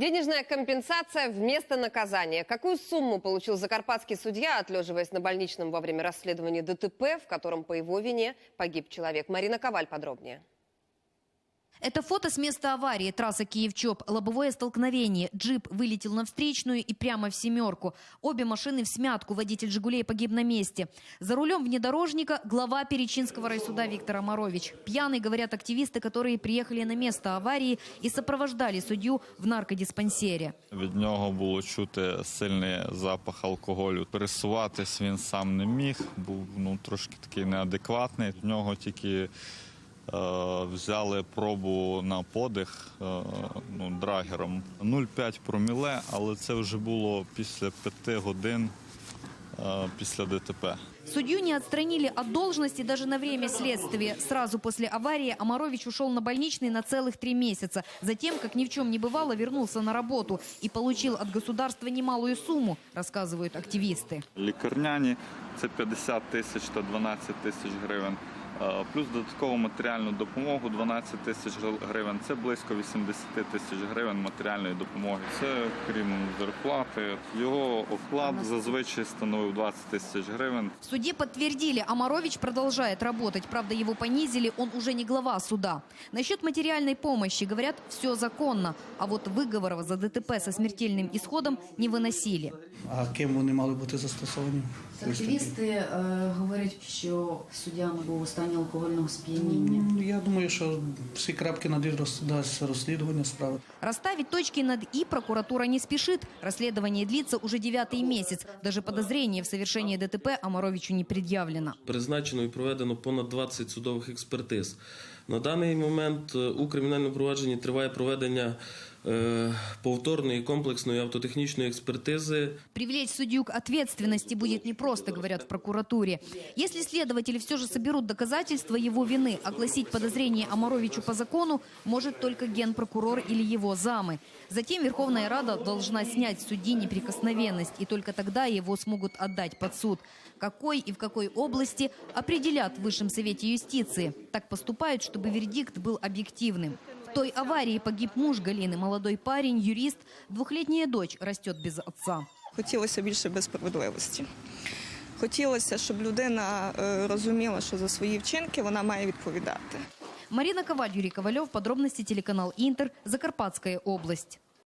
Денежная компенсация вместо наказания. Какую сумму получил закарпатский судья, отлеживаясь на больничном во время расследования ДТП, в котором по его вине погиб человек? Марина Коваль подробнее. Это фото с места аварии. Трасса Киев-Чоп. Лобовое столкновение. Джип вылетел на встречную и прямо в «семерку». Обе машины в смятку. Водитель «Жигулей» погиб на месте. За рулем внедорожника глава Перечинского райсуда Виктор Амарович. Пьяный, говорят активисты, которые приехали на место аварии и сопровождали судью в наркодиспансере. Від нього було чути сильний запах алкоголю. Пересуватись він сам не міг, був ну, трошки такий неадекватний. В нього тільки е, взяли пробу на подих е, ну, драгером. 0,5 проміле, але це вже було після п'яти годин е, після ДТП. Судью не отстранили от должности даже на время следствия. Сразу после аварии Амарович ушел на больничный на целых три месяца. Затем, как ни в чем не бывало, вернулся на работу и получил от государства немалую сумму, рассказывают активисты. Лікарняні це 50 тисяч та 12 тисяч гривень. Е, Плюс додаткову матеріальну допомогу 12 тисяч гривень. Це близько 80 тисяч гривень матеріальної допомоги. Це крім зарплати. Його оклад зазвичай становив 20 тисяч гривень. В суде подтвердили, Амарович продолжает работать. Правда, его понизили, он уже не глава суда. Насчет материальной помощи, говорят, все законно. А вот выговоров за ДТП со смертельным исходом не выносили. А ким вони мали бути застосовані? Активісти е, говорять, що суддя був у стані алкогольного сп'яніння. Я думаю, що всі крапки над «і» дасть розслідування справи. Расставить точки над «и» прокуратура не спешит. Расследование длится уже девятый месяц. Даже подозрение в совершении ДТП Амаровичу не предъявлено. Призначено і проведено понад 20 судових експертиз. На даний момент е, у кримінальному провадженні триває проведення е, повторної комплексної автотехнічної експертизи Привлечь судью к ответственности будет непросто, говорят в прокуратуре. Если следователи все же соберут доказательства его вины, огласить подозрение Амаровичу по закону может только генпрокурор или его замы. Затем Верховная Рада должна снять с судьи неприкосновенность, и только тогда его смогут отдать под суд. Какой и в какой области определят в Высшем Совете юстиции. Так поступают, чтобы вердикт был объективным. В той аварии погиб муж Галины, молодой парень, юрист, двухлетняя дочь растет без отца. Хотілося більше без справедливості. Хотілося, щоб людина е, розуміла, що за свої вчинки вона має відповідати. Марина Коваль, Юрий Ковалев. Подробности телеканал Интер. Закарпатская область.